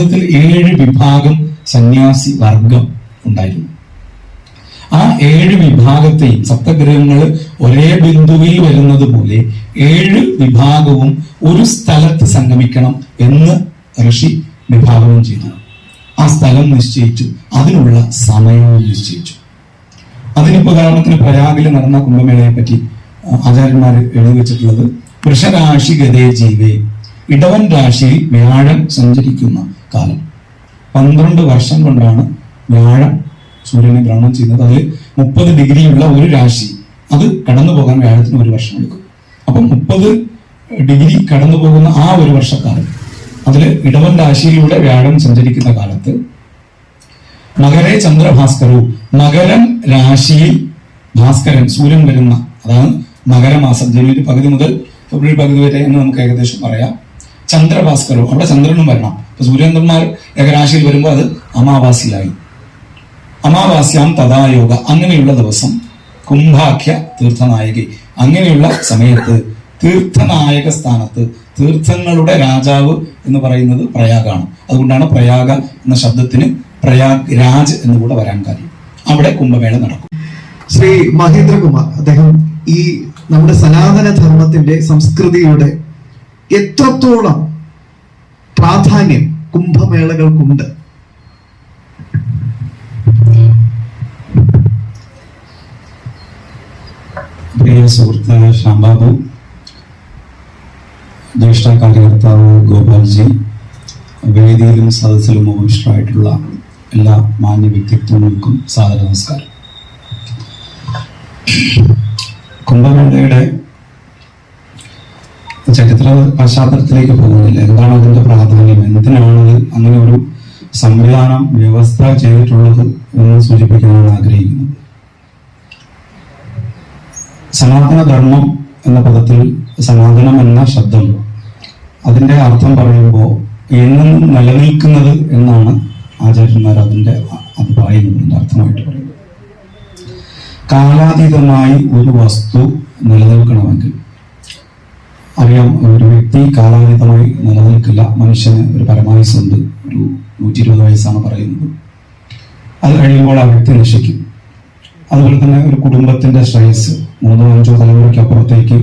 ഭാരതത്തിൽ ഏഴ് വിഭാഗം സന്യാസി വർഗം ഉണ്ടായിരുന്നു. ആ ഏഴ് വിഭാഗത്തെയും സപ്തഗ്രഹങ്ങൾ ഒരേ ബിന്ദുവിൽ വരുന്നത് പോലെ ഏഴ് വിഭാഗവും ഒരു സ്ഥലത്ത് സംഗമിക്കണം എന്ന് ഋഷി വിഭാവനം ചെയ്തു. ആ സ്ഥലം നിശ്ചയിച്ചു. അതിനുള്ള സമയവും നിശ്ചയിച്ചു. അതിനിപ്പോ ഉദാഹരണത്തിന് പ്രയാഗിൽ നടന്ന കുംഭമേളയെ പറ്റി ആചാര്യന്മാർ എഴുതി വെച്ചിട്ടുള്ളത് വൃഷരാശി ഗതേ ജീവേ ഇടവൻ രാശിയിൽ വ്യാഴം സഞ്ചരിക്കുന്ന കാലം. പന്ത്രണ്ട് വർഷം കൊണ്ടാണ് വ്യാഴം സൂര്യനെ ഭ്രമണം ചെയ്യുന്നത്. അതിൽ മുപ്പത് ഡിഗ്രിയുള്ള ഒരു രാശി അത് കടന്നു പോകാൻ വ്യാഴത്തിന് ഒരു വർഷം എടുക്കും. അപ്പം മുപ്പത് ഡിഗ്രി കടന്നു പോകുന്ന ആ ഒരു വർഷക്കാലം അതിൽ ഇടവൻ രാശിയിലൂടെ വ്യാഴം സഞ്ചരിക്കുന്ന കാലത്ത് മകരെ ചന്ദ്രഭാസ്കരവും മകരം രാശിയിൽ ഭാസ്കരൻ സൂര്യൻ വരുന്ന അതാണ് മകരമാസം ജനുവരി പകുതി മുതൽ ഫെബ്രുവരി പകുതി വരെ എന്ന് നമുക്ക് ഏകദേശം പറയാം. ചന്ദ്രഭാസ്കരവും അവിടെ ചന്ദ്രനും വരണം. സൂര്യചന്ദ്രന്മാർ ഏകരാശിയിൽ വരുമ്പോൾ അത് അമാവാസിയായി. അമാവാസ്യാം തഥായോഗ അങ്ങനെയുള്ള ദിവസം കുംഭാഖ്യ തീർത്ഥനായകി അങ്ങനെയുള്ള സമയത്ത് തീർത്ഥനായക സ്ഥാനത്ത് തീർത്ഥങ്ങളുടെ രാജാവ് എന്ന് പറയുന്നത് പ്രയാഗാണ്. അതുകൊണ്ടാണ് പ്രയാഗ എന്ന ശബ്ദത്തിന് പ്രയാഗ് രാജ് എന്ന് കൂടെ വരാൻ കാര്യം. അവിടെ കുംഭമേള നടക്കും. ശ്രീ മഹേന്ദ്രകുമാർ അദ്ദേഹം ഈ നമ്മുടെ സനാതന ധർമ്മത്തിന്റെ സംസ്കൃതിയുടെ എത്രത്തോളം പ്രാധാന്യം കുംഭമേളകൾക്കുണ്ട്. പ്രിയ സുഹൃത്ത് ശ്യാംബാബു ജ്യേഷ്ഠ കാര്യകർത്താവ് ഗോപാൽജി വേദിയിലും സദസ്സിലും ഉപവിഷ്ടമായിട്ടുള്ള എല്ലാ മാന്യ വ്യക്തിത്വങ്ങൾക്കും സാദര നമസ്കാരം. കുംഭമേളയുടെ ചരിത്ര പശ്ചാത്തലത്തിലേക്ക് പോകുന്നില്ല. എന്താണ് അതിന്റെ പ്രാധാന്യം? എന്തിനാണ് അങ്ങനെ ഒരു സംവിധാനം വ്യവസ്ഥ ചെയ്തിട്ടുള്ളത് എന്ന് സൂചിപ്പിക്കാനാണ് ആഗ്രഹിക്കുന്നു സനാതന ധർമ്മം എന്ന പദത്തിൽ സനാതനം എന്ന ശബ്ദം അതിന്റെ അർത്ഥം പറയുമ്പോൾ എന്നും നിലനിൽക്കുന്നത് എന്നാണ് ആചാര്യന്മാർ അതിന്റെ അ- അത് പറയുന്നത് അർത്ഥമായിട്ട് പറയുന്നത്. കാലാതീതമായി ഒരു വസ്തു നിലനിൽക്കണമെങ്കിൽ അറിയാം ഒരു വ്യക്തി കാലാതീതമായി നിലനിൽക്കില്ല. മനുഷ്യന് ഒരു പരമായുസുണ്ട് ഒരു നൂറ്റി ഇരുപത് വയസ്സാണ് പറയുന്നത്. അത് കഴിയുമ്പോൾ ആ വ്യക്തി നശിക്കും. അതുപോലെ തന്നെ ഒരു കുടുംബത്തിന്റെ ശ്രേയസ് മൂന്നോ അഞ്ചോ തലമുറയ്ക്ക് അപ്പുറത്തേക്ക്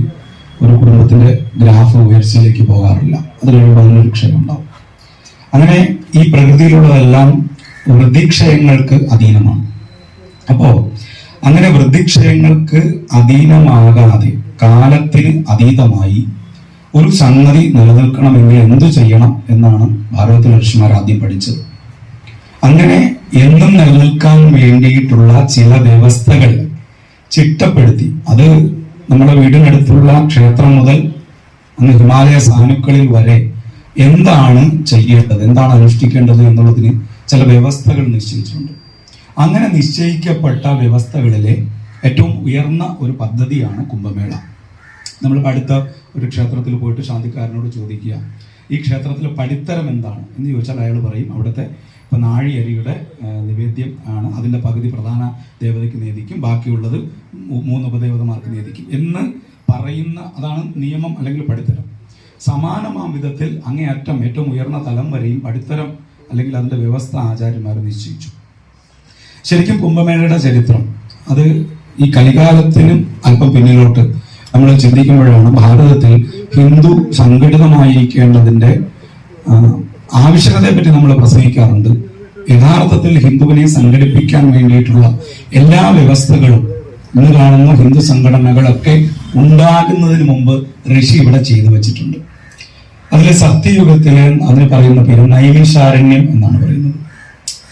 ഒരു കുടുംബത്തിന്റെ ഗ്രാഫ് ഉയർച്ചയിലേക്ക് പോകാറില്ല. അത് കഴിയുമ്പോൾ അതിനൊരു ക്ഷയം ഉണ്ടാവും അങ്ങനെ ഈ പ്രകൃതിയിലുള്ളതെല്ലാം വൃദ്ധിക്ഷയങ്ങൾക്ക് അധീനമാണ്. അപ്പോൾ അങ്ങനെ വൃദ്ധിക്ഷയങ്ങൾക്ക് അധീനമാകാതെ കാലത്തിന് അതീതമായി ഒരു സംഗതി നിലനിൽക്കണമെങ്കിൽ എന്തു ചെയ്യണം എന്നാണ് ഭാരതത്തിലെ ഋഷിമാർ ആദ്യം പഠിച്ചത്. അങ്ങനെ എന്നും നിലനിൽക്കാൻ വേണ്ടിയിട്ടുള്ള ചില വ്യവസ്ഥകൾ ചിട്ടപ്പെടുത്തി. അത് നമ്മുടെ വീടിനടുത്തുള്ള ക്ഷേത്രം മുതൽ അന്ന് ഹിമാലയ സാനുക്കളിൽ വരെ എന്താണ് ചെയ്യേണ്ടത് എന്താണ് അനുഷ്ഠിക്കേണ്ടത് എന്നുള്ളതിന് ചില വ്യവസ്ഥകൾ നിശ്ചയിച്ചിട്ടുണ്ട്. അങ്ങനെ നിശ്ചയിക്കപ്പെട്ട വ്യവസ്ഥകളിലെ ഏറ്റവും ഉയർന്ന ഒരു പദ്ധതിയാണ് കുംഭമേള. നമ്മൾ അടുത്ത ഒരു ക്ഷേത്രത്തിൽ പോയിട്ട് ശാന്തിക്കാരനോട് ചോദിക്കുക ഈ ക്ഷേത്രത്തിലെ പടിത്തരം എന്താണ്? എന്ന് ചോദിച്ചാൽ അയാൾ പറയും അവിടുത്തെ ഇപ്പം നാഴിയരിയുടെ നിവേദ്യം ആണ്. അതിന്റെ പകുതി പ്രധാന ദേവതയ്ക്ക് നേദിക്കും ബാക്കിയുള്ളത് മൂന്ന് ഉപദേവതമാർക്ക് നേദിക്കും എന്ന് പറയുന്ന അതാണ് നിയമം അല്ലെങ്കിൽ പടിത്തരം സമാനമാം വിധത്തിൽ അങ്ങേയറ്റം ഏറ്റവും ഉയർന്ന തലം വരെയും പടിത്തരം അല്ലെങ്കിൽ അതിന്റെ വ്യവസ്ഥ ആചാര്യന്മാർ നിശ്ചയിച്ചു. ശരിക്കും കുംഭമേളയുടെ ചരിത്രം അത് ഈ കലികാലത്തിനും അല്പം പിന്നിലോട്ട് നമ്മൾ ചിന്തിക്കുമ്പോഴാണ് ഭാരതത്തിൽ ഹിന്ദു സംഘടിതമായിരിക്കേണ്ടതിന്റെ ആവശ്യകതയെപ്പറ്റി ആവശ്യകതയെ പറ്റി നമ്മൾ പ്രസംഗിക്കാറുണ്ട്. യഥാർത്ഥത്തിൽ ഹിന്ദുവിനെ സംഘടിപ്പിക്കാൻ വേണ്ടിയിട്ടുള്ള എല്ലാ വ്യവസ്ഥകളും ഇന്ന് കാണുന്ന ഹിന്ദു സംഘടനകളൊക്കെ ഉണ്ടാകുന്നതിന് മുമ്പ് ഋഷി ഇവിടെ ചെയ്തു വെച്ചിട്ടുണ്ട്. അതിലെ സത്യയുഗത്തിൽ അതിന് പറയുന്ന പേര് നൈമിഷാരണ്യം എന്നാണ് പറയുന്നത്.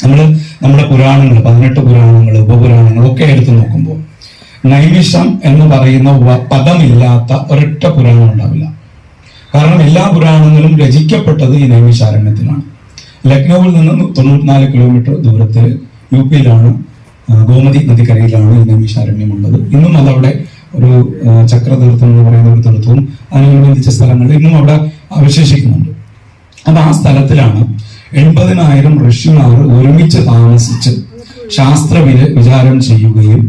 നമ്മൾ നമ്മുടെ പുരാണങ്ങൾ പതിനെട്ട് പുരാണങ്ങൾ ഉപപുരാണങ്ങൾ ഒക്കെ എടുത്തു നോക്കുമ്പോൾ നൈമിഷം എന്ന് പറയുന്ന പദമില്ലാത്ത ഒരൊറ്റ പുരാണം ഉണ്ടാവില്ല. കാരണം എല്ലാ പുരാണങ്ങളും രചിക്കപ്പെട്ടത് ഈ നൈമിഷാരണ്യത്തിലാണ്. ലക്നൌവിൽ നിന്ന് തൊണ്ണൂറ്റിനാല് കിലോമീറ്റർ ദൂരത്തിൽ യു പിയിലാണ് ഗോമതി നദിക്കരയിലാണ് ഈ നൈമിഷാരണ്യം ഉള്ളത് ഇന്നും അതവിടെ ഒരു ചക്രതീർത്ഥം എന്ന് പറയുന്ന ഒരു തീർത്ഥവും അതിനനുബന്ധിച്ച സ്ഥലങ്ങൾ ഇന്നും അവിടെ അവശേഷിക്കുന്നുണ്ട്. അപ്പൊ ആ സ്ഥലത്തിലാണ് എൺപതിനായിരം ഋഷിമാർ ഒരുമിച്ച് താമസിച്ച് ശാസ്ത്രവിൽ വിചാരം ചെയ്യുകയും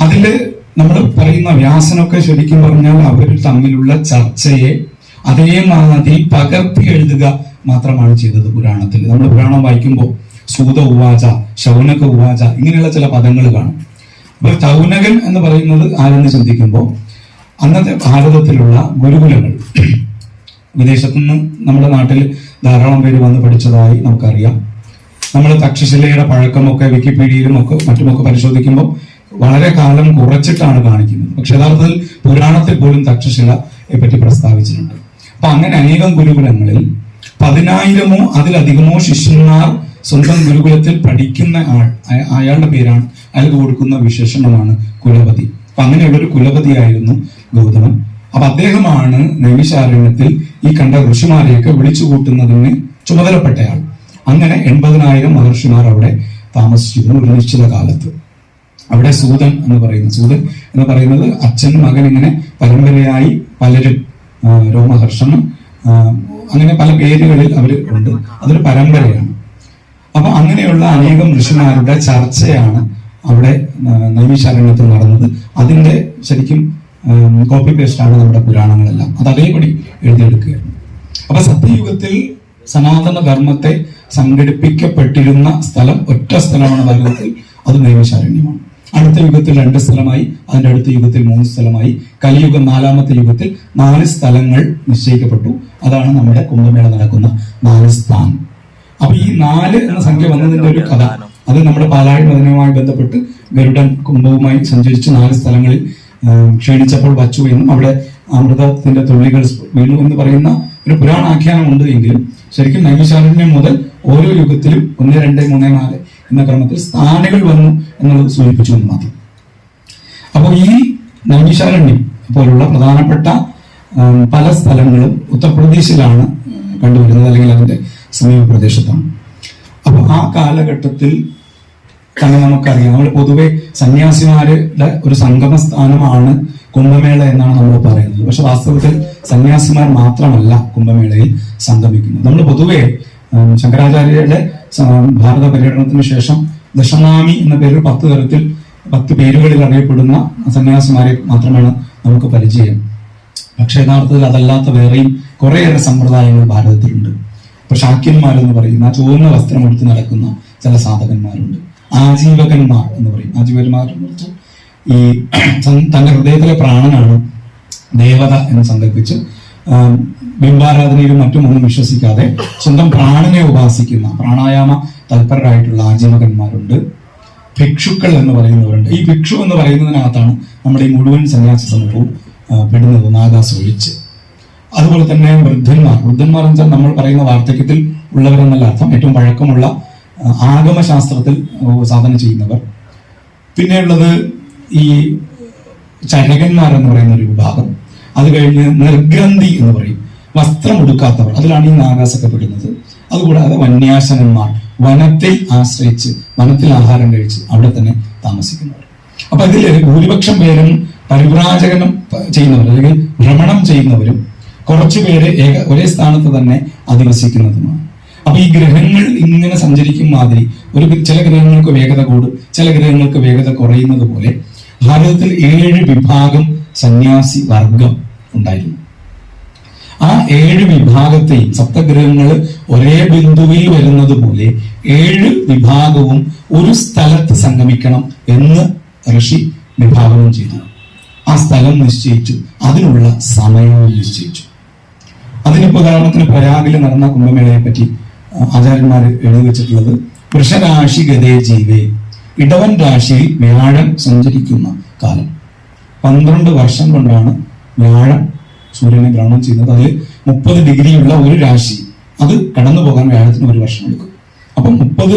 അതിൽ നമ്മൾ പറയുന്ന വ്യാസനൊക്കെ ശരിക്കും പറഞ്ഞാൽ അവർ തമ്മിലുള്ള ചർച്ചയെ അതേമാതിരി പകർത്തി എഴുതുക മാത്രമാണ് ചെയ്തത് പുരാണത്തിൽ. നമ്മൾ പുരാണം വായിക്കുമ്പോൾ സൂത ഉവാച ശൗനക ഉവാച ഇങ്ങനെയുള്ള ചില പദങ്ങൾ കാണും. അപ്പൊ ശൗനകൻ എന്ന് പറയുന്നത് ആരെന്ന് ചിന്തിക്കുമ്പോൾ അന്നത്തെ ഭാരതത്തിലുള്ള ഗുരുകുലങ്ങൾ. വിദേശത്തു നിന്ന് നമ്മുടെ നാട്ടിൽ ധാരാളം പേര് വന്ന് പഠിച്ചതായി നമുക്കറിയാം. നമ്മൾ തക്ഷശിലയുടെ പഴക്കമൊക്കെ വിക്കിപീഡിയയിലും ഒക്കെ മറ്റുമൊക്കെ പരിശോധിക്കുമ്പോൾ വളരെ കാലം കുറച്ചിട്ടാണ് കാണിക്കുന്നത്. പക്ഷെ യഥാർത്ഥത്തിൽ പുരാണത്തിൽ പോലും തക്ഷശിലയെ പറ്റി പ്രസ്താവിച്ചിട്ടുണ്ട്. അപ്പൊ അങ്ങനെ അനേകം ഗുരുകുലങ്ങളിൽ പതിനായിരമോ അതിലധികമോ ശിഷ്യന്മാർ സ്വന്തം ഗുരുകുലത്തിൽ പഠിക്കുന്ന ആൾ അയാളുടെ പേരാണ്. അയാൾക്ക് കൊടുക്കുന്ന വിശേഷങ്ങളാണ് കുലപതി. അപ്പൊ അങ്ങനെയുള്ളൊരു കുലപതിയായിരുന്നു ഗൗതമൻ. അപ്പൊ അദ്ദേഹമാണ് നൈമിശാരണ്യത്തിൽ ഈ കണ്ട ഋഷിമാരെയൊക്കെ വിളിച്ചു കൂട്ടുന്നതിന് ചുമതലപ്പെട്ടയാൾ. അങ്ങനെ എൺപതിനായിരം മഹർഷിമാർ അവിടെ താമസിച്ചിരുന്നു ഒരു നിശ്ചിത കാലത്ത്. അവിടെ സൂതൻ എന്ന് പറയുന്നു. സൂതൻ എന്ന് പറയുന്നത് അച്ഛൻ മകൻ ഇങ്ങനെ പരമ്പരയായി പലരും രോമഹർഷണം അങ്ങനെ പല പേരുകളിൽ അവർ ഉണ്ട്. അതൊരു പരമ്പരയാണ്. അപ്പൊ അങ്ങനെയുള്ള അനേകം ഋഷിമാരുടെ ചർച്ചയാണ് അവിടെ നൈമിശാരണത്തിൽ നടന്നത്. അതിന്റെ ശരിക്കും കോപ്പി പേസ്റ്റാണ് നമ്മുടെ പുരാണങ്ങളെല്ലാം. അത് അതേപടി എഴുതിയെടുക്കുകയാണ്. അപ്പൊ സത്യയുഗത്തിൽ സനാതന ധർമ്മത്തെ സംഘടിപ്പിക്കപ്പെട്ടിരുന്ന സ്ഥലം ഒറ്റ സ്ഥലമാണ് ഭാരതത്തിൽ അത് നൈമിശാരണ്യമാണ് അടുത്ത യുഗത്തിൽ രണ്ട് സ്ഥലമായി അതിന്റെ അടുത്ത യുഗത്തിൽ മൂന്ന് സ്ഥലമായി. കലിയുഗം നാലാമത്തെ യുഗത്തിൽ നാല് സ്ഥലങ്ങൾ നിശ്ചയിക്കപ്പെട്ടു. അതാണ് നമ്മുടെ കുംഭമേള നടക്കുന്ന നാല് സ്ഥാനം. അപ്പൊ ഈ നാല് എന്ന സംഖ്യ വന്നതിന്റെ ഒരു കഥ. അത് നമ്മുടെ പാലാഴി മദനവുമായി ബന്ധപ്പെട്ട് ഗരുഡൻ കുംഭവുമായി സഞ്ചരിച്ച് നാല് സ്ഥലങ്ങളിൽ ക്ഷണിച്ചപ്പോൾ ക്ഷീണിച്ചപ്പോൾ വച്ചു എന്നും അവിടെ അമൃതത്തിന്റെ തുള്ളികൾ വീണു എന്ന് പറയുന്ന ഒരു പുരാണാഖ്യാനം ഉണ്ട് എങ്കിലും ശരിക്കും നൈമിശാരണ്യം മുതൽ ഓരോ യുഗത്തിലും ഒന്ന് രണ്ട് മൂന്ന് നാല് എന്ന ക്രമത്തിൽ സ്ഥാനികൾ വന്നു എന്നുള്ളത് സൂചിപ്പിച്ചു എന്ന് മാത്രം. അപ്പോൾ ഈ നൈമിശാരണ്യം പോലുള്ള പ്രധാനപ്പെട്ട പല സ്ഥലങ്ങളും ഉത്തർപ്രദേശിലാണ് കണ്ടുവരുന്നത് അല്ലെങ്കിൽ അതിന്റെ സമീപ പ്രദേശത്താണ് അപ്പോൾ ആ കാലഘട്ടത്തിൽ തന്നെ നമുക്കറിയാം. നമ്മൾ പൊതുവെ സന്യാസിമാരുടെ ഒരു സംഗമ സ്ഥാനമാണ് കുംഭമേള എന്നാണ് നമ്മൾ പറയുന്നത്. പക്ഷെ വാസ്തവത്തിൽ സന്യാസിമാർ മാത്രമല്ല കുംഭമേളയിൽ സംഗമിക്കുന്നത്. നമ്മൾ പൊതുവെ ശങ്കരാചാര്യയുടെ ഭാരത പര്യടനത്തിന് ശേഷം ദശനാമി എന്ന പേരിൽ പത്ത് തരത്തിൽ പത്ത് പേരുകളിൽ അറിയപ്പെടുന്ന സന്യാസിമാരെ മാത്രമാണ് നമുക്ക് പരിചയം. പക്ഷെ യഥാർത്ഥത്തിൽ അതല്ലാത്ത വേറെയും കുറേയേറെ സമ്പ്രദായങ്ങൾ ഭാരതത്തിലുണ്ട്. ഇപ്പൊ ശാക്യന്മാരെന്ന് പറയുന്ന ചുവന്ന വസ്ത്രം എടുത്ത് നടക്കുന്ന ചില സാധകന്മാരുണ്ട്. ആജീവകന്മാർ എന്ന് പറയും. ആജീവകന്മാർ വെച്ചാൽ ഈ തന്റെ ഹൃദയത്തിലെ പ്രാണനാണ് ദേവത എന്ന് സങ്കല്പിച്ച് ബിംബാരാധനയിലും മറ്റും ഒന്നും വിശ്വസിക്കാതെ സ്വന്തം പ്രാണനെ ഉപാസിക്കുന്ന പ്രാണായാമ തൽപരരായിട്ടുള്ള ആജീവകന്മാരുണ്ട് ഭിക്ഷുക്കൾ എന്ന് പറയുന്നവരുണ്ട്. ഈ ഭിക്ഷു എന്ന് പറയുന്നതിനകത്താണ് നമ്മുടെ ഈ മുഴുവൻ സന്യാസി സമൂഹവും പെടുന്നത്. നാഗാസ് ഒഴിച്ച്. അതുപോലെ തന്നെ വൃദ്ധന്മാർ. വൃദ്ധന്മാർ എന്ന് വെച്ചാൽ നമ്മൾ പറയുന്ന വാർദ്ധക്യത്തിൽ ഉള്ളവരെന്നല്ല അർത്ഥം ഏറ്റവും പഴക്കമുള്ള ആഗമശാസ്ത്രത്തിൽ സാധന ചെയ്യുന്നവർ. പിന്നെയുള്ളത് ഈ ചരകന്മാർ എന്ന് പറയുന്ന ഒരു വിഭാഗം. അത് കഴിഞ്ഞ് നിർഗ്രന്ഥി എന്ന് പറയും. വസ്ത്രം ഉടുക്കാത്തവർ. അതിലാണ് ഈ നാഗാസൊക്കെ പെടുന്നത് അതുകൂടാതെ വന്യാസനന്മാർ വനത്തെ ആശ്രയിച്ച് വനത്തിൽ ആഹാരം കഴിച്ച് അവിടെ തന്നെ താമസിക്കുന്നവർ. അപ്പൊ ഇതിൽ ഭൂരിപക്ഷം പേരും പരിവ്രാജകനം ചെയ്യുന്നവർ അല്ലെങ്കിൽ ഭ്രമണം ചെയ്യുന്നവരും കുറച്ചു പേര് ഏക ഒരേ സ്ഥാനത്ത് തന്നെ അധിവസിക്കുന്നതുമാണ്. അപ്പൊ ഈ ഗ്രഹങ്ങൾ ഇങ്ങനെ സഞ്ചരിക്കും മാതിരി ഒരു ചില ഗ്രഹങ്ങൾക്ക് വേഗത കൂടും ചില ഗ്രഹങ്ങൾക്ക് വേഗത കുറയുന്നത് പോലെ ഭാരതത്തിൽ ഏഴ് വിഭാഗം സന്യാസി വർഗം ഉണ്ടായിരുന്നു. ആ ഏഴ് വിഭാഗത്തെയും സപ്തഗ്രഹങ്ങൾ ഒരേ ബിന്ദുവിൽ വരുന്നത് പോലെ ഏഴ് വിഭാഗവും ഒരു സ്ഥലത്ത് സംഗമിക്കണം എന്ന് ഋഷി വിഭാവനം ചെയ്തു. ആ സ്ഥലം നിശ്ചയിച്ചു. അതിനുള്ള സമയവും നിശ്ചയിച്ചു. അതിനിപ്പോ ഉദാഹരണത്തിന് പ്രയാഗിൽ നടന്ന കുംഭമേളയെ പറ്റി ആചാര്യന്മാർ എഴുതി വെച്ചിട്ടുള്ളത് വൃഷരാശി ഗതേ ജീവേ ഇടവൻ രാശിയിൽ വ്യാഴം സഞ്ചരിക്കുന്ന കാലം. പന്ത്രണ്ട് വർഷം കൊണ്ടാണ് വ്യാഴം സൂര്യനെ ഭ്രമണം ചെയ്യുന്നത് അതിൽ മുപ്പത് ഡിഗ്രിയുള്ള ഒരു രാശി. അത് കടന്നു പോകാൻ വ്യാഴത്തിന് ഒരു വർഷം എടുക്കും. അപ്പം മുപ്പത്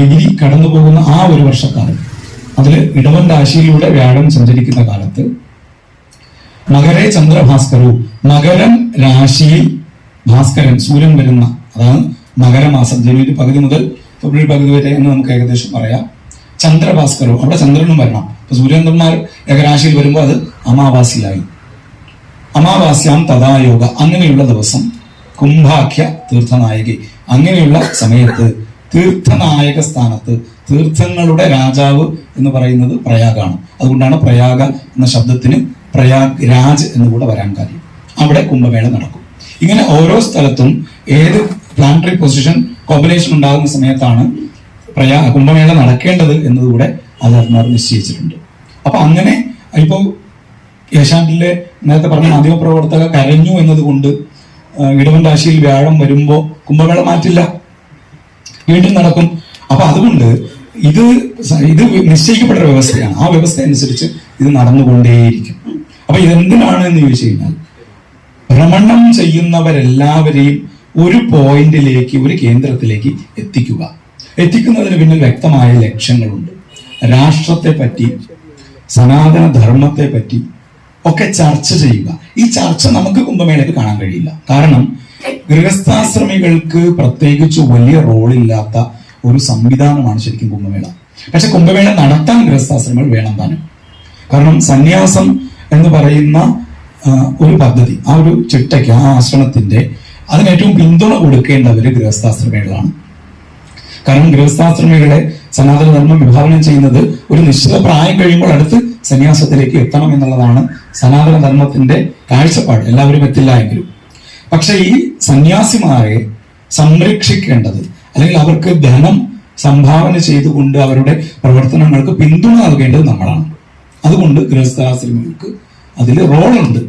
ഡിഗ്രി കടന്നു പോകുന്ന ആ ഒരു വർഷക്കാലം അതിൽ ഇടവൻ രാശിയിലൂടെ വ്യാഴം സഞ്ചരിക്കുന്ന കാലത്ത് മകരെ ചന്ദ്രഭാസ്കരവും മകരം രാശിയിൽ ഭാസ്കരൻ സൂര്യൻ വരുന്ന അതാണ് മകരമാസം ജനുവരി പകുതി മുതൽ ഫെബ്രുവരി പകുതി വരെ എന്ന് നമുക്ക് ഏകദേശം പറയാം. ചന്ദ്രഭാസ്കരവും അവിടെ ചന്ദ്രനും വരണം. അപ്പൊ സൂര്യചന്ദ്രന്മാർ ഏകരാശിയിൽ വരുമ്പോൾ അത് അമാവാസിയായി. അമാവാസ്യാം തഥായോഗ അങ്ങനെയുള്ള ദിവസം കുംഭാഖ്യ തീർത്ഥനായകി. അങ്ങനെയുള്ള സമയത്ത് തീർത്ഥനായക സ്ഥാനത്ത് തീർത്ഥങ്ങളുടെ രാജാവ് എന്ന് പറയുന്നത് പ്രയാഗാണ്. അതുകൊണ്ടാണ് പ്രയാഗ എന്ന ശബ്ദത്തിന് പ്രയാഗ് രാജ് എന്ന് കൂടെ വരാൻ കാര്യം. അവിടെ കുംഭമേള നടക്കും. ഇങ്ങനെ ഓരോ സ്ഥലത്തും ഏത് പ്ലാനറ്ററി പൊസിഷൻ കോമ്പിനേഷൻ ഉണ്ടാകുന്ന സമയത്താണ് പ്രയാ കുംഭമേള നടക്കേണ്ടത് എന്നതുകൂടെ അതർമാർ നിശ്ചയിച്ചിട്ടുണ്ട്. അപ്പൊ അങ്ങനെ ഇപ്പോ ഏഷ്യാനെറ്റിലെ നേരത്തെ പറഞ്ഞ മാധ്യമപ്രവർത്തക കരഞ്ഞു എന്നതുകൊണ്ട് ഇടവൻ രാശിയിൽ വ്യാഴം വരുമ്പോ കുംഭമേള മാറ്റില്ല. വീണ്ടും നടക്കും. അപ്പൊ അതുകൊണ്ട് ഇത് ഇത് നിശ്ചയിക്കപ്പെട്ട വ്യവസ്ഥയാണ്. ആ വ്യവസ്ഥ അനുസരിച്ച് ഇത് നടന്നുകൊണ്ടേയിരിക്കും. അപ്പൊ ഇതെന്തിനാണ് എന്ന് ചോദിച്ചു കഴിഞ്ഞാൽ ഭ്രമണം ചെയ്യുന്നവരെല്ലാവരെയും ഒരു പോയിന്റിലേക്ക് ഒരു കേന്ദ്രത്തിലേക്ക് എത്തിക്കുക. എത്തിക്കുന്നതിന് പിന്നിൽ വ്യക്തമായ ലക്ഷ്യങ്ങളുണ്ട്. രാഷ്ട്രത്തെ പറ്റി സനാതന ധർമ്മത്തെ പറ്റി ഒക്കെ ചർച്ച ചെയ്യുക. ഈ ചർച്ച നമുക്ക് കുംഭമേളയ്ക്ക് കാണാൻ കഴിയില്ല. കാരണം ഗൃഹസ്ഥാശ്രമികൾക്ക് പ്രത്യേകിച്ച് വലിയ റോളില്ലാത്ത ഒരു സംവിധാനമാണ് ശരിക്കും കുംഭമേള. പക്ഷെ കുംഭമേള നടത്താൻ ഗൃഹസ്ഥാശ്രമികൾ വേണം താനും കാരണം സന്യാസം എന്ന് പറയുന്ന ഒരു പദ്ധതി ആ ഒരു ചിട്ടയ്ക്ക് ആ ആശ്രമത്തിന്റെ അതിന് ഏറ്റവും പിന്തുണ കൊടുക്കേണ്ടവര് ഗൃഹസ്ഥാശ്രമികളാണ്. കാരണം ഗൃഹസ്ഥാശ്രമികളെ സനാതന ധർമ്മം വിഭാവനം ചെയ്യുന്നത് ഒരു നിശ്ചിത പ്രായം കഴിയുമ്പോൾ അടുത്ത് സന്യാസത്തിലേക്ക് എത്തണം എന്നുള്ളതാണ് സനാതന ധർമ്മത്തിന്റെ കാഴ്ചപ്പാട്. എല്ലാവരും എത്തില്ല എങ്കിലും. പക്ഷെ ഈ സന്യാസിമാരെ സംരക്ഷിക്കേണ്ടത് അല്ലെങ്കിൽ അവർക്ക് ധനം സംഭാവന ചെയ്തുകൊണ്ട് അവരുടെ പ്രവർത്തനങ്ങൾക്ക് പിന്തുണ നൽകേണ്ടത് നമ്മളാണ്. അതുകൊണ്ട് ഗൃഹസ്ഥാശ്രമികൾക്ക് അതിൽ റോളുണ്ട്.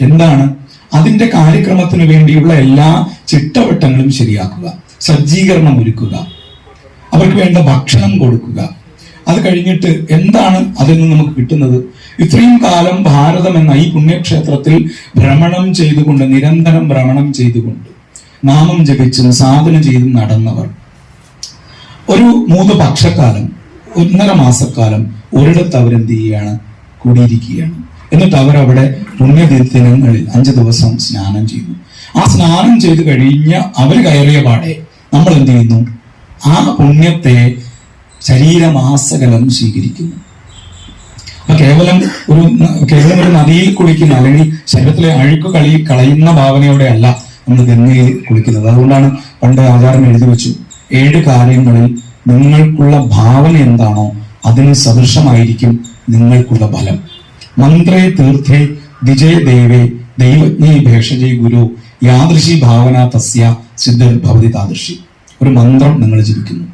എന്താണ്? അതിന്റെ കാര്യക്രമത്തിന് വേണ്ടിയുള്ള എല്ലാ ചിട്ടവട്ടങ്ങളും ശരിയാക്കുക. സജ്ജീകരണം ഒരുക്കുക. അവർക്ക് വേണ്ട ഭക്ഷണം കൊടുക്കുക. അത് കഴിഞ്ഞിട്ട് എന്താണ് അതിൽ നിന്ന് നമുക്ക് കിട്ടുന്നത്? ഇത്രയും കാലം ഭാരതം എന്ന ഈ പുണ്യക്ഷേത്രത്തിൽ ഭ്രമണം ചെയ്തുകൊണ്ട് നിരന്തരം ഭ്രമണം ചെയ്തുകൊണ്ട് നാമം ജപിച്ചും സാധന ചെയ്തും നടന്നവർ. ഒരു മൂന്ന് പക്ഷക്കാലം ഒന്നര മാസക്കാലം ഒരിടത്ത് അവരെന്ത് ചെയ്യുകയാണ്? കൂടിയിരിക്കുകയാണ്. എന്നിട്ട് അവരവിടെ പുണ്യദിനങ്ങളിൽ അഞ്ച് ദിവസം സ്നാനം ചെയ്യുന്നു ആ സ്നാനം ചെയ്ത് കഴിഞ്ഞ അവർ കയറിയ പാടെ നമ്മൾ എന്ത് ചെയ്യുന്നു? ആ പുണ്യത്തെ ശരീരമാസകലം സ്വീകരിക്കുന്നു. അപ്പൊ കേവലം ഒരു കേവലം ഒരു നദിയിൽ കുളിക്കുന്ന അല്ലെങ്കിൽ ശരീരത്തിലെ അഴുക്ക് കളി കളയുന്ന ഭാവനയോടെ അല്ല നമ്മൾ ഗംഗയിൽ കുളിക്കുന്നത്. അതുകൊണ്ടാണ് പണ്ട് ആചാരം എഴുതി വെച്ചു ഏഴ് കാര്യങ്ങളിൽ നിങ്ങൾക്കുള്ള ഭാവന എന്താണോ അതിന് സദൃശമായിരിക്കും നിങ്ങൾക്കുള്ള ഫലം. മന്ത്രേ തീർത്ഥേ വിജയ ദേവേ ദൈവജ്ഞേ ഭേഷജേ ഗുരു യാദൃശി ഭാവന തസ്യ സിദ്ധർ ഭവതി താദൃശി. ഒരു മന്ത്രം നിങ്ങൾ ജപിക്കുന്നു.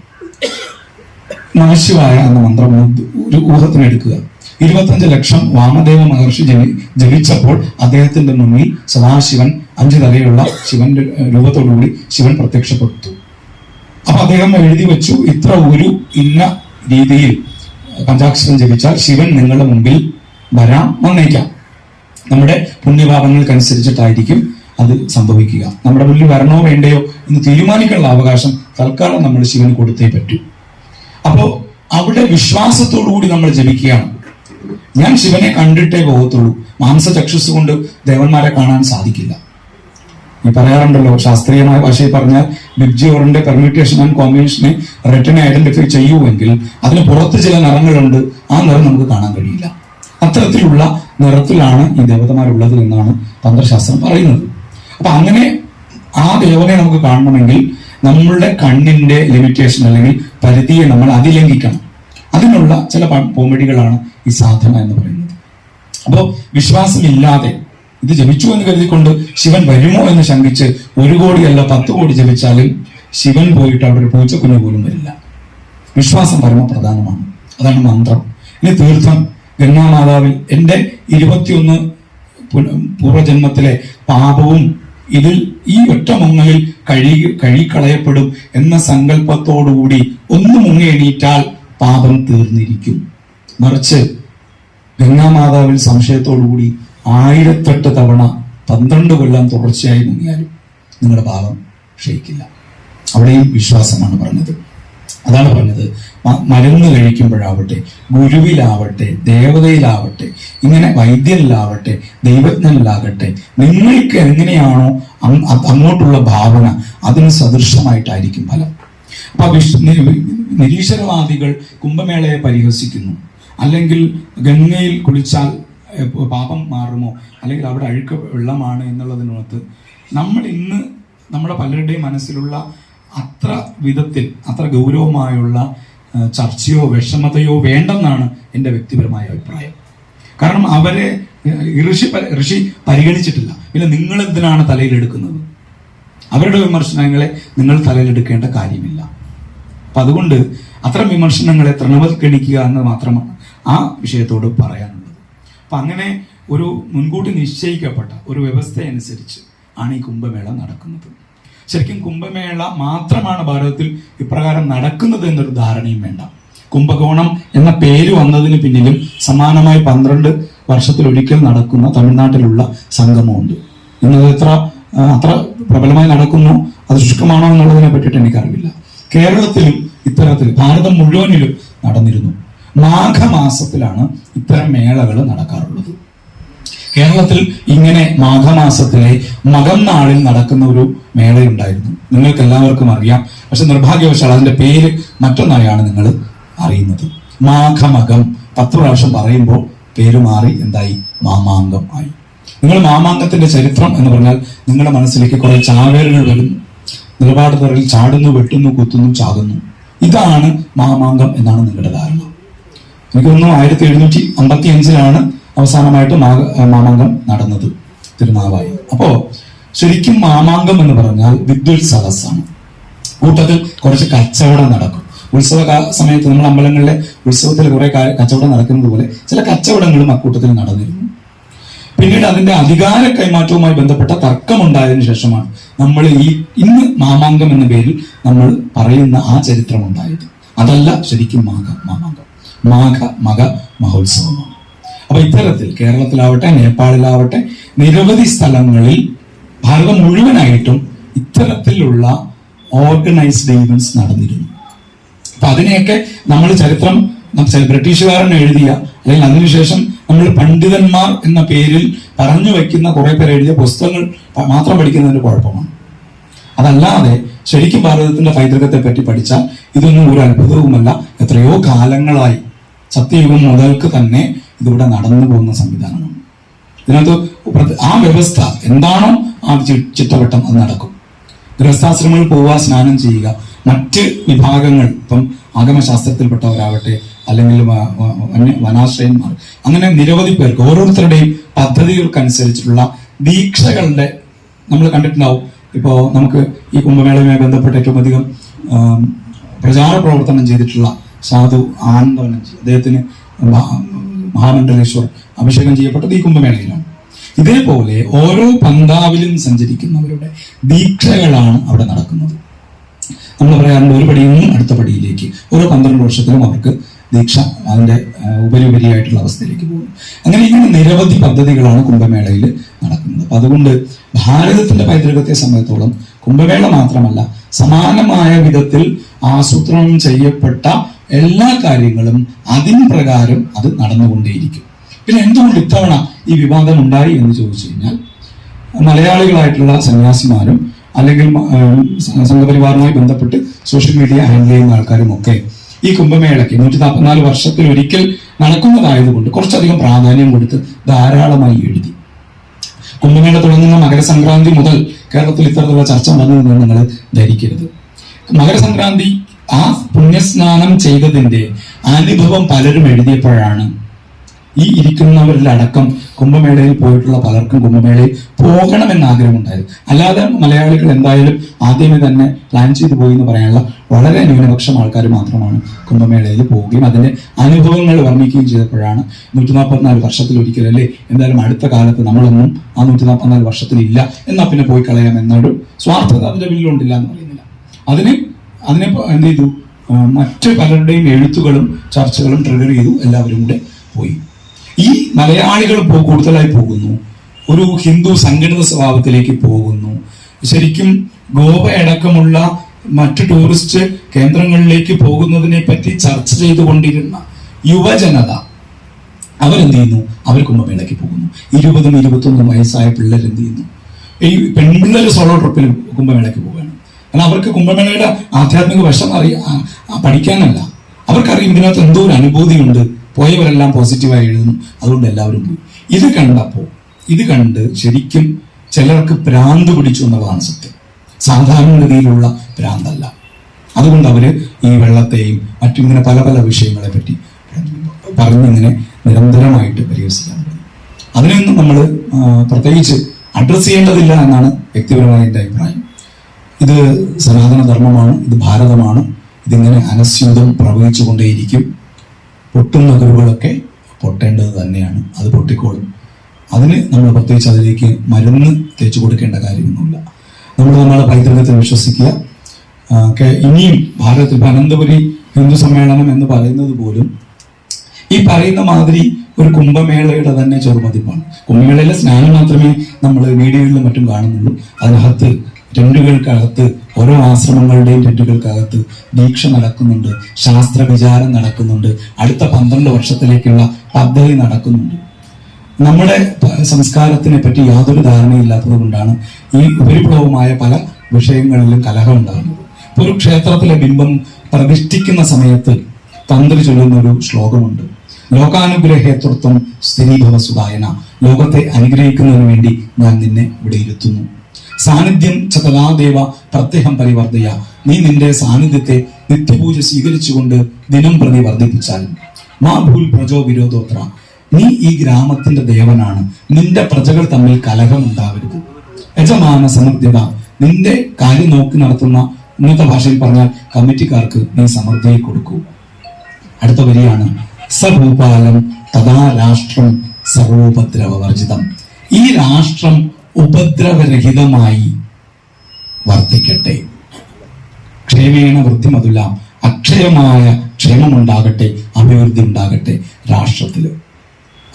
നമശിവായ എന്ന മന്ത്രം ഒരു ഊഹത്തിന് എടുക്കുക. ഇരുപത്തഞ്ച് ലക്ഷം വാമദേവ മഹർഷി ജനി ജപിച്ചപ്പോൾ അദ്ദേഹത്തിന്റെ മുന്നിൽ സദാശിവൻ അഞ്ചു തലയുള്ള ശിവന്റെ രൂപത്തോടുകൂടി ശിവൻ പ്രത്യക്ഷപ്പെട്ടു. അപ്പൊ അദ്ദേഹം എഴുതി വെച്ചു ഇത്ര ഒരു ഇന്ന രീതിയിൽ പഞ്ചാക്ഷരം ജപിച്ചാൽ ശിവൻ നിങ്ങളുടെ മുമ്പിൽ വരാം. വന്നേക്കാം. നമ്മുടെ പുണ്യപാപങ്ങൾക്കനുസരിച്ചിട്ടായിരിക്കും അത് സംഭവിക്കുക. നമ്മുടെ മുന്നിൽ വരണോ വേണ്ടയോ എന്ന് തീരുമാനിക്കാനുള്ള അവകാശം തൽക്കാലം നമ്മൾ ശിവന് കൊടുത്തേ പറ്റൂ. അപ്പോൾ അവിടെ കൂടി നമ്മൾ ജപിക്കുകയാണ്. ഞാൻ ശിവനെ കണ്ടിട്ടേ പോകത്തുള്ളൂ. മാംസചക്ഷുസ് കൊണ്ട് ദേവന്മാരെ കാണാൻ സാധിക്കില്ല. ഞാൻ പറയാറുണ്ടല്ലോ ശാസ്ത്രീയമായ ഭാഷയിൽ പറഞ്ഞാൽ ബിബ്ജിയോറിന്റെ പെർമ്യൂട്ടേഷൻ ആൻഡ് കോമ്പിനേഷനെ റെറ്റിനെ ഐഡന്റിഫൈ ചെയ്യുമെങ്കിൽ അതിന് പുറത്ത് ചില നിറങ്ങളുണ്ട്. ആ നിറം നമുക്ക് കാണാൻ കഴിയില്ല. അത്തരത്തിലുള്ള നിറത്തിലാണ് ഈ ദേവതമാരുള്ളത് എന്നാണ് തന്ത്രശാസ്ത്രം പറയുന്നത്. അപ്പൊ അങ്ങനെ ആ ദേവനെ നമുക്ക് കാണണമെങ്കിൽ നമ്മളുടെ കണ്ണിന്റെ ലിമിറ്റേഷൻ അല്ലെങ്കിൽ പരിധിയെ നമ്മൾ അതിലംഘിക്കണം. അതിനുള്ള ചില പോംവഴികളാണ് ഈ സാധന എന്ന് പറയുന്നത്. അപ്പോൾ വിശ്വാസമില്ലാതെ ഇത് ജപിച്ചു എന്ന് കരുതിക്കൊണ്ട് ശിവൻ വരുമോ എന്ന് ശങ്കിച്ച് ഒരു കോടിയല്ല പത്ത് കോടി ജപിച്ചാലും ശിവൻ പോയിട്ട് അവിടെ ഒരു പൂച്ചക്കുഞ്ഞ് പോലും വരില്ല. വിശ്വാസം പരമപ്രധാനമാണ് അതാണ് മന്ത്രം. ഇനി തീർത്ഥം. ഗംഗാമാതാവിൽ എന്റെ ഇരുപത്തിയൊന്ന് പൂർവജന്മത്തിലെ പാപവും ഇതിൽ ഈ ഒറ്റ മുങ്ങയിൽ കഴി കഴിക്കളയപ്പെടും എന്ന സങ്കല്പത്തോടുകൂടി ഒന്ന് മുങ്ങി എണീറ്റാൽ പാപം തീർന്നിരിക്കും. മറിച്ച് ഗംഗാമാതാവിൽ സംശയത്തോടുകൂടി ആയിരത്തെട്ട് തവണ പന്ത്രണ്ട് കൊല്ലം തുടർച്ചയായി മുങ്ങിയാലും നിങ്ങളുടെ പാപം ക്ഷയിക്കില്ല. അവിടെയും വിശ്വാസമാണ് പറഞ്ഞത്. അതാണ് പറഞ്ഞത്. മരുന്ന് കഴിക്കുമ്പോഴാവട്ടെ ഗുരുവിലാവട്ടെ ദേവതയിലാവട്ടെ ഇങ്ങനെ വൈദ്യനിലാവട്ടെ ദൈവജ്ഞനിലാകട്ടെ നിങ്ങൾക്ക് എങ്ങനെയാണോ അങ്ങോട്ടുള്ള ഭാവന അതിന് സദൃശമായിട്ടായിരിക്കും ഫലം. അപ്പൊ വിഷ്- നിരീശ്വരവാദികൾ കുംഭമേളയെ പരിഹസിക്കുന്നു. അല്ലെങ്കിൽ ഗംഗയിൽ കുളിച്ചാൽ പാപം മാറുമോ? അല്ലെങ്കിൽ അവിടെ അഴുക്ക് വെള്ളമാണ് എന്നുള്ളതിനകത്ത് നമ്മൾ ഇന്ന് നമ്മുടെ പലരുടെയും മനസ്സിലുള്ള അത്ര വിധത്തിൽ അത്ര ഗൗരവമായുള്ള ചർച്ചയോ വിഷമതയോ വേണ്ടെന്നാണ് എന്റെ വ്യക്തിപരമായ അഭിപ്രായം. കാരണം അവരെ ഋഷി ഋഷി പരിഗണിച്ചിട്ടില്ല. പിന്നെ നിങ്ങൾ എന്തിനാണ് തലയിലെടുക്കുന്നത്? അവരുടെ വിമർശനങ്ങളെ നിങ്ങൾ തലയിലെടുക്കേണ്ട കാര്യമില്ല. അപ്പൊ അതുകൊണ്ട് അത്തരം വിമർശനങ്ങളെ തൃണവൽക്കരിക്കുക എന്ന് മാത്രമാണ് ആ വിഷയത്തോട് പറയാനുള്ളത്. അപ്പൊ അങ്ങനെ ഒരു മുൻകൂട്ടി നിശ്ചയിക്കപ്പെട്ട ഒരു വ്യവസ്ഥയനുസരിച്ച് ആണ് ഈ കുംഭമേള നടക്കുന്നത്. ശരിക്കും കുംഭമേള മാത്രമാണ് ഭാരതത്തിൽ ഇപ്രകാരം നടക്കുന്നത് എന്നൊരു ധാരണയും വേണ്ട. കുംഭകോണം എന്ന പേര് വന്നതിന് പിന്നിലും സമാനമായി പന്ത്രണ്ട് വർഷത്തിലൊരിക്കൽ നടക്കുന്ന തമിഴ്നാട്ടിലുള്ള സംഗമമുണ്ട്. ഇന്നത് എത്ര അത്ര പ്രബലമായി നടക്കുന്നു അത് ശുഷ്കമാണോ എന്നുള്ളതിനെ പറ്റിയിട്ട് എനിക്കറിവില്ല. കേരളത്തിലും ഇത്തരത്തിൽ ഭാരതം മുഴുവനിലും നടന്നിരുന്നു. മാഘമാസത്തിലാണ് ഇത്തരം മേളകൾ നടക്കാറുള്ളത്. കേരളത്തിൽ ഇങ്ങനെ മാഘമാസത്തിലെ മകം നാളിൽ നടക്കുന്ന ഒരു മേളയുണ്ടായിരുന്നു. നിങ്ങൾക്ക് എല്ലാവർക്കും അറിയാം. പക്ഷെ നിർഭാഗ്യവശാൽ അതിന്റെ പേര് മറ്റൊന്നായാണ് നിങ്ങൾ അറിയുന്നത്. മാഘമകം. പത്ത് പ്രാവശ്യം പറയുമ്പോൾ പേര് മാറി എന്തായി? മാമാങ്കം ആയി. നിങ്ങൾ മാമാങ്കത്തിന്റെ ചരിത്രം എന്ന് പറഞ്ഞാൽ നിങ്ങളുടെ മനസ്സിലേക്ക് കുറെ ചാവേറുകൾ വരുന്നു. നിലപാട് തറയിൽ ചാടുന്നു വെട്ടുന്നു കുത്തുന്നു ചാകുന്നു. ഇതാണ് മാമാങ്കം എന്നാണ് നിങ്ങളുടെ ധാരണ. എനിക്ക് തോന്നുന്നു ആയിരത്തി എഴുന്നൂറ്റി അമ്പത്തി അഞ്ചിലാണ് അവസാനമായിട്ട് മാമാങ്കം നടന്നത് തിരുനാവായി അപ്പോ ശരിക്കും മാമാങ്കം എന്ന് പറഞ്ഞാൽ വിദ്യുത്സവസാണ് കൂട്ടത്തിൽ കുറച്ച് കച്ചവടം നടക്കും. ഉത്സവ സമയത്ത് നമ്മൾ അമ്പലങ്ങളിലെ ഉത്സവത്തിൽ കുറെ കച്ചവടം നടക്കുന്നത് പോലെ ചില കച്ചവടങ്ങളും അക്കൂട്ടത്തിൽ നടന്നിരുന്നു. പിന്നീട് അതിന്റെ അധികാര കൈമാറ്റവുമായി ബന്ധപ്പെട്ട തർക്കമുണ്ടായതിനു ശേഷമാണ് നമ്മൾ ഈ ഇന്ന് മാമാങ്കം എന്ന പേരിൽ നമ്മൾ പറയുന്ന ആ ചരിത്രം ഉണ്ടായത് അതല്ല ശരിക്കും മാഘ മാമാങ്കം. മാഘ മക മഹോത്സവമാണ്. അപ്പൊ ഇത്തരത്തിൽ കേരളത്തിലാവട്ടെ നേപ്പാളിലാവട്ടെ നിരവധി സ്ഥലങ്ങളിൽ ഭാരതം മുഴുവനായിട്ടും ഇത്തരത്തിലുള്ള ഓർഗനൈസ്ഡ് ഈവൻസ് നടന്നിരുന്നു. അപ്പൊ അതിനെയൊക്കെ നമ്മൾ ചരിത്രം ബ്രിട്ടീഷുകാരൻ എഴുതിയ അല്ലെങ്കിൽ അതിനുശേഷം നമ്മൾ പണ്ഡിതന്മാർ എന്ന പേരിൽ പറഞ്ഞു വെക്കുന്ന കുറെ പേർ എഴുതിയ പുസ്തകങ്ങൾ മാത്രം പഠിക്കുന്നതിന് കുഴപ്പമാണ്. അതല്ലാതെ ശരിക്കും ഭാരതത്തിന്റെ പൈതൃകത്തെ പറ്റി പഠിച്ചാൽ ഇതൊന്നും ഒരു അത്ഭുതവുമല്ല. എത്രയോ കാലങ്ങളായി സത്യയുഗം മുതൽക്ക് തന്നെ ഇതിവിടെ നടന്നു പോകുന്ന സംവിധാനമാണ്. ഇതിനകത്ത് ആ വ്യവസ്ഥ എന്താണോ ആ ചിട്ടവട്ടം അത് നടക്കും. ഗൃഹസ്ഥാശ്രമങ്ങളിൽ പോവുക സ്നാനം ചെയ്യുക മറ്റ് വിഭാഗങ്ങൾ ഇപ്പം ആഗമശാസ്ത്രത്തിൽപ്പെട്ടവരാകട്ടെ അല്ലെങ്കിൽ വനാശ്രയന്മാർ അങ്ങനെ നിരവധി പേർക്ക് ഓരോരുത്തരുടെയും പദ്ധതികൾക്കനുസരിച്ചിട്ടുള്ള ദീക്ഷകളുടെ നമ്മൾ കണ്ടിട്ടുണ്ടാവും. ഇപ്പോൾ നമുക്ക് ഈ കുംഭമേളയുമായി ബന്ധപ്പെട്ട് ഏറ്റവും അധികം പ്രചാര പ്രവർത്തനം ചെയ്തിട്ടുള്ള സാധു ആനന്ദവനം അദ്ദേഹത്തിന് മഹാമണ്ഡലേശ്വർ അഭിഷേകം ചെയ്യപ്പെട്ടത് ഈ കുംഭമേളയിലാണ്. ഇതേപോലെ ഓരോ പന്താവിലും സഞ്ചരിക്കുന്നവരുടെ ദീക്ഷകളാണ് അവിടെ നടക്കുന്നത്. നമ്മൾ പറയാറുണ്ട് ഒരു പടിയിൽ നിന്നും അടുത്ത പടിയിലേക്ക്. ഓരോ പന്ത്രണ്ട് വർഷത്തിലും അവർക്ക് ദീക്ഷ അതിന്റെ ഉപരിപരിയായിട്ടുള്ള അവസ്ഥയിലേക്ക് പോകും അങ്ങനെ ഇങ്ങനെ നിരവധി പദ്ധതികളാണ് കുംഭമേളയിൽ നടക്കുന്നത്. അപ്പം അതുകൊണ്ട് ഭാരതത്തിന്റെ പൈതൃകത്തെ സംബന്ധിച്ചോളം കുംഭമേള മാത്രമല്ല സമാനമായ വിധത്തിൽ ആസൂത്രണം ചെയ്യപ്പെട്ട എല്ലാ കാര്യങ്ങളും അതിന് പ്രകാരം അത് നടന്നുകൊണ്ടേയിരിക്കും. പിന്നെ എന്തുകൊണ്ട് ഇത്തവണ ഈ വിവാദം ഉണ്ടായി എന്ന് ചോദിച്ചു കഴിഞ്ഞാൽ മലയാളികളായിട്ടുള്ള സന്യാസിമാരും അല്ലെങ്കിൽ സംഘപരിവാറുമായി ബന്ധപ്പെട്ട് സോഷ്യൽ മീഡിയ ഹാൻഡിൽ ചെയ്യുന്ന ആൾക്കാരും ഒക്കെ ഈ കുംഭമേളയ്ക്ക് നൂറ്റി നാൽപ്പത്തിനാല് വർഷത്തിൽ ഒരിക്കൽ നടക്കുന്നതായതുകൊണ്ട് കുറച്ചധികം പ്രാധാന്യം കൊടുത്ത് ധാരാളമായി എഴുതി. കുംഭമേള തുടങ്ങുന്ന മകരസംക്രാന്തി മുതൽ കേരളത്തിൽ ഇത്തരത്തിലുള്ള ചർച്ച നടന്നു നിങ്ങൾ ധരിക്കരുത്. മകരസംക്രാന്തി ആ പുണ്യസ്നാനം ചെയ്തതിന്റെ അനുഭവം പലരും എഴുതിയപ്പോഴാണ്. ഈ ഇരിക്കുന്നവരിലടക്കം കുംഭമേളയിൽ പോയിട്ടുള്ള പലർക്കും കുംഭമേളയിൽ പോകണമെന്ന് ആഗ്രഹമുണ്ടായത് അല്ലാതെ മലയാളികൾ എന്തായാലും ആദ്യമേ തന്നെ പ്ലാൻ ചെയ്തു പോയി എന്ന് പറയാനുള്ള വളരെ ന്യൂനപക്ഷം ആൾക്കാർ മാത്രമാണ് കുംഭമേളയിൽ പോവുകയും അതിന്റെ അനുഭവങ്ങൾ വർണിക്കുകയും ചെയ്തപ്പോഴാണ് നൂറ്റി നാൽപ്പത്തിനാല് വർഷത്തിൽ എന്തായാലും അടുത്ത കാലത്ത് നമ്മളൊന്നും ആ നൂറ്റി നാൽപ്പത്തിനാല് വർഷത്തിൽ ഇല്ല എന്നാ പിന്നെ പോയി കളയാം എന്നൊരു സ്വാർത്ഥത അതിന്റെ ബില്ലുണ്ടില്ല എന്ന് പറയുന്നില്ല. അതിന് അതിനെ എന്ത് ചെയ്തു? മറ്റ് പലരുടെയും എഴുത്തുകളും ചർച്ചകളും ട്രിഗർ ചെയ്തു. എല്ലാവരും കൂടെ പോയി. ഈ മലയാളികൾ കൂടുതലായി പോകുന്നു. ഒരു ഹിന്ദു സംഘടിത സ്വഭാവത്തിലേക്ക് പോകുന്നു. ശരിക്കും ഗോവ അടക്കമുള്ള മറ്റ് ടൂറിസ്റ്റ് കേന്ദ്രങ്ങളിലേക്ക് പോകുന്നതിനെ പറ്റി ചർച്ച ചെയ്തുകൊണ്ടിരുന്ന യുവജനത അവരെന്ത് ചെയ്യുന്നു? അവർ കുംഭമേളയ്ക്ക് പോകുന്നു. ഇരുപതും ഇരുപത്തൊന്നും വയസ്സായ പിള്ളേരെന്ത് ചെയ്യുന്നു? ഈ പെൺപിള്ളേർ സോളോ ട്രിപ്പിൽ കുംഭമേളയ്ക്ക് പോവുകയാണ് കാരണം അവർക്ക് കുംഭമേളയുടെ ആധ്യാത്മിക വശം അറിയ പഠിക്കാനല്ല. അവർക്കറിയാം ഇതിനകത്ത് എന്തോ ഒരു അനുഭൂതിയുണ്ട്. പോയവരെല്ലാം പോസിറ്റീവായി എഴുതുന്നു. അതുകൊണ്ട് എല്ലാവരും പോയി. ഇത് കണ്ടപ്പോൾ ഇത് കണ്ട് ശരിക്കും ചിലർക്ക് ഭ്രാന്ത് പിടിച്ചു എന്നുള്ളതാണ് സത്യം. സാധാരണഗതിയിലുള്ള ഭ്രാന്തല്ല. അതുകൊണ്ട് അവർ ഈ വെള്ളത്തെയും മറ്റിങ്ങനെ പല പല വിഷയങ്ങളെ പറ്റി പറഞ്ഞിങ്ങനെ നിരന്തരമായിട്ട് പരിഹസിക്കാൻ തുടങ്ങി. അതിനൊന്നും നമ്മൾ പ്രത്യേകിച്ച് അഡ്രസ് ചെയ്യേണ്ടതില്ല എന്നാണ് വ്യക്തിപരമായ എന്റെ അഭിപ്രായം. ഇത് സനാതന ധർമ്മമാണ് ഇത് ഭാരതമാണ്. ഇതിങ്ങനെ അനസ്യൂതം പ്രവഹിച്ചുകൊണ്ടേയിരിക്കും. പൊട്ടുന്ന നഗരുകളൊക്കെ പൊട്ടേണ്ടത് തന്നെയാണ്. അത് പൊട്ടിക്കോളും. അതിന് നമ്മൾ പ്രത്യേകിച്ച് അതിലേക്ക് മരുന്ന് തേച്ചു കൊടുക്കേണ്ട കാര്യമൊന്നുമില്ല. നമ്മൾ നമ്മുടെ പൈതൃകത്തിൽ വിശ്വസിക്കുക. ഇനിയും ഭാരതത്തിൽ അനന്തപുരി ഹിന്ദു സമ്മേളനം എന്ന് പറയുന്നത് പോലും ഈ പറയുന്ന മാതിരി ഒരു കുംഭമേളയുടെ തന്നെ ചെറുമതിപ്പാണ്. കുംഭമേളയിലെ സ്നാനം മാത്രമേ നമ്മൾ വീഡിയോയിലും മറ്റും കാണുന്നുള്ളൂ. അതിനകത്ത് ടെന്റുകൾക്കകത്ത് ഓരോ ആശ്രമങ്ങളുടെയും ടെന്റുകൾക്കകത്ത് ദീക്ഷ നടക്കുന്നുണ്ട് ശാസ്ത്ര വിചാരം നടക്കുന്നുണ്ട് അടുത്ത പന്ത്രണ്ട് വർഷത്തിലേക്കുള്ള പദ്ധതി നടക്കുന്നുണ്ട്. നമ്മുടെ സംസ്കാരത്തിനെ പറ്റി യാതൊരു ധാരണയില്ലാത്തത് കൊണ്ടാണ് ഈ ഉപരിപ്ലവമായ പല വിഷയങ്ങളിലും കലഹം ഉണ്ടാകുന്നത് ഇപ്പൊ ഒരു ക്ഷേത്രത്തിലെ ബിംബം പ്രതിഷ്ഠിക്കുന്ന സമയത്ത് തന്ത്രി ചൊല്ലുന്ന ഒരു ശ്ലോകമുണ്ട്. ലോകാനുഗ്രഹേതൃത്വം സ്ഥിരീഭവ ലോകത്തെ അനുഗ്രഹിക്കുന്നതിന് വേണ്ടി ഞാൻ നിന്നെ ഇവിടെ ഇരുത്തുന്നു. സാന്നിധ്യം ചതലാദേവ പ്രത്യഹം പരിവർത്തയ നീ നിന്റെ സാന്നിധ്യത്തെ നിത്യപൂജ സ്വീകരിച്ചുകൊണ്ട് ദിനം പ്രതി വർദ്ധിപ്പിച്ചാൽ. മാ ഭൂൽ പ്രജോ വിരോധോത്ര. നീ ഈ ഗ്രാമത്തിന്റെ ദേവനാണ്. നിന്റെ പ്രജകൾ തമ്മിൽ കലഹം ഉണ്ടാവരുത് യജമാന സമൃദ്ധ്യത നിന്റെ കാര്യം നോക്കി നടത്തുന്ന ഇന്നത്തെ ഭാഷയിൽ പറഞ്ഞാൽ കമ്മിറ്റിക്കാർക്ക് നീ സമൃദ്ധിയെ കൊടുക്കൂ. അടുത്ത വരിയാണ് സഭൂപാലം തഥാ രാഷ്ട്രം സർവോപദ്രവവർജിതം ഈ രാഷ്ട്രം ഉപദ്രവരഹിതമായി വർദ്ധിക്കട്ടെ ക്ഷേമേണ വൃദ്ധിമതുല അക്ഷയമായ ക്ഷേമമുണ്ടാകട്ടെ അഭിവൃദ്ധി ഉണ്ടാകട്ടെ രാഷ്ട്രത്തിൽ.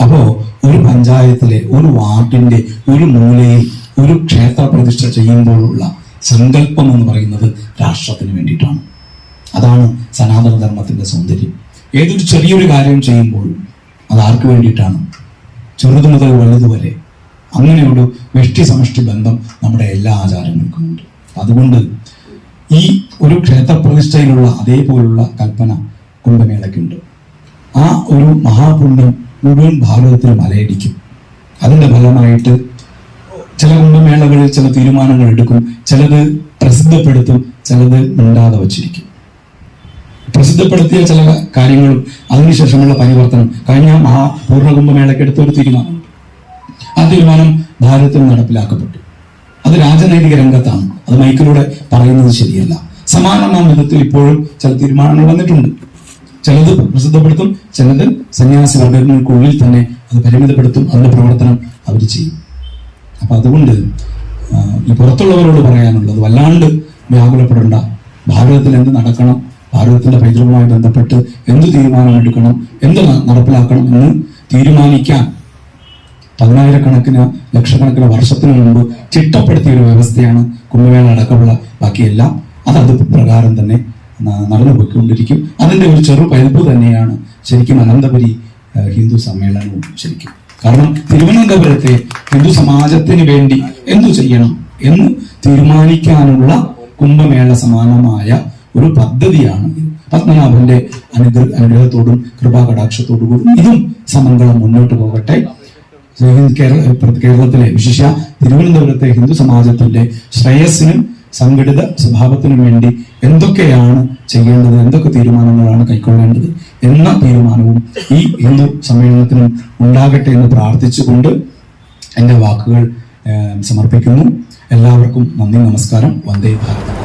അപ്പോ ഒരു പഞ്ചായത്തിലെ ഒരു വാർഡിന്റെ ഒരു മൂലയിൽ ഒരു ക്ഷേത്ര പ്രതിഷ്ഠ ചെയ്യുമ്പോഴുള്ള സങ്കല്പം എന്ന് പറയുന്നത് രാഷ്ട്രത്തിന് വേണ്ടിയിട്ടാണ്. അതാണ് സനാതന ധർമ്മത്തിന്റെ സൗന്ദര്യം. ഏതൊരു ചെറിയൊരു കാര്യം ചെയ്യുമ്പോഴും അത് ആർക്ക് വേണ്ടിയിട്ടാണ്? ചെറുതു മുതൽ വലുതുവരെ അങ്ങനെയുള്ള വ്യഷ്ടി സമഷ്ടി ബന്ധം നമ്മുടെ എല്ലാ ആചാരങ്ങൾക്കും ഉണ്ട്. അതുകൊണ്ട് ഈ ഒരു ക്ഷേത്രപ്രതിഷ്ഠയിലുള്ള അതേപോലുള്ള കൽപ്പന കുംഭമേളയ്ക്കുണ്ട്. ആ ഒരു മഹാപുണ്യം മുഴുവൻ ഭാരതത്തിൽ മലയടിക്കും. അതിന്റെ ഫലമായിട്ട് ചില കുംഭമേളകളിൽ ചില തീരുമാനങ്ങൾ എടുക്കും ചിലത് പ്രസിദ്ധപ്പെടുത്തും ചിലത് മിണ്ടാതെ വച്ചിരിക്കും. പ്രസിദ്ധപ്പെടുത്തിയ ചില കാര്യങ്ങളും അതിനുശേഷമുള്ള പരിവർത്തനം കഴിഞ്ഞ മഹാപൂർണ കുംഭമേളയ്ക്ക് എടുത്ത ഒരു തീരുമാനം ആ തീരുമാനം ഭാരതത്തിൽ നടപ്പിലാക്കപ്പെട്ടു. അത് രാജനൈതിക രംഗത്താണ്. അത് മൈക്കിലൂടെ പറയുന്നത് ശരിയല്ല. സമാനമായ വിധത്തിൽ ഇപ്പോഴും ചില തീരുമാനങ്ങൾ വന്നിട്ടുണ്ട്. ചിലത് പ്രസിദ്ധപ്പെടുത്തും ചിലത് സന്യാസി വർഗങ്ങൾക്കുള്ളിൽ തന്നെ അത് പരിമിതപ്പെടുത്തും അതിന്റെ പ്രവർത്തനം അവർ ചെയ്യും. അപ്പൊ അതുകൊണ്ട് ഈ പുറത്തുള്ളവരോട് പറയാനുള്ളത് വല്ലാണ്ട് വ്യാകുലപ്പെടേണ്ട. ഭാരതത്തിൽ എന്ത് നടക്കണം ഭാരതത്തിന്റെ പൈതൃകവുമായി ബന്ധപ്പെട്ട് എന്ത് തീരുമാനം എടുക്കണം എന്ത് നടപ്പിലാക്കണം എന്ന് തീരുമാനിക്കാൻ പതിനായിരക്കണക്കിന് ലക്ഷക്കണക്കിന് വർഷത്തിന് മുമ്പ് ചിട്ടപ്പെടുത്തിയ ഒരു വ്യവസ്ഥയാണ് കുംഭമേള അടക്കമുള്ള ബാക്കിയെല്ലാം. അത് അത് പ്രകാരം തന്നെ നടന്നു പോയിക്കൊണ്ടിരിക്കും അതിന്റെ ഒരു ചെറു പതിപ്പ് തന്നെയാണ് ശരിക്കും അനന്തപുരി ഹിന്ദു സമ്മേളനവും ശരിക്കും. കാരണം തിരുവനന്തപുരത്തെ ഹിന്ദു സമാജത്തിന് വേണ്ടി എന്തു ചെയ്യണം എന്ന് തീരുമാനിക്കാനുള്ള കുംഭമേള സമാനമായ ഒരു പദ്ധതിയാണ്. പത്മനാഭന്റെ അനുഗ്രഹ അനുഗ്രഹത്തോടും കൃപാകടാക്ഷത്തോടും കൂടി ഇതും സമംഗളം മുന്നോട്ട് പോകട്ടെ. കേരള കേരളത്തിലെ വിശിഷ്യ തിരുവനന്തപുരത്തെ ഹിന്ദു സമാജത്തിന്റെ ശ്രേയസ്സിനും സംഘടിത സ്വഭാവത്തിനും വേണ്ടി എന്തൊക്കെയാണ് ചെയ്യേണ്ടത് എന്തൊക്കെ തീരുമാനങ്ങളാണ് കൈക്കൊള്ളേണ്ടത് എന്ന തീരുമാനവും ഈ ഹിന്ദു സമ്മേളനത്തിനും ഉണ്ടാകട്ടെ എന്ന് പ്രാർത്ഥിച്ചുകൊണ്ട് എന്റെ വാക്കുകൾ സമർപ്പിക്കുന്നു. എല്ലാവർക്കും നന്ദി നമസ്കാരം. വന്ദേ ഭാരതം.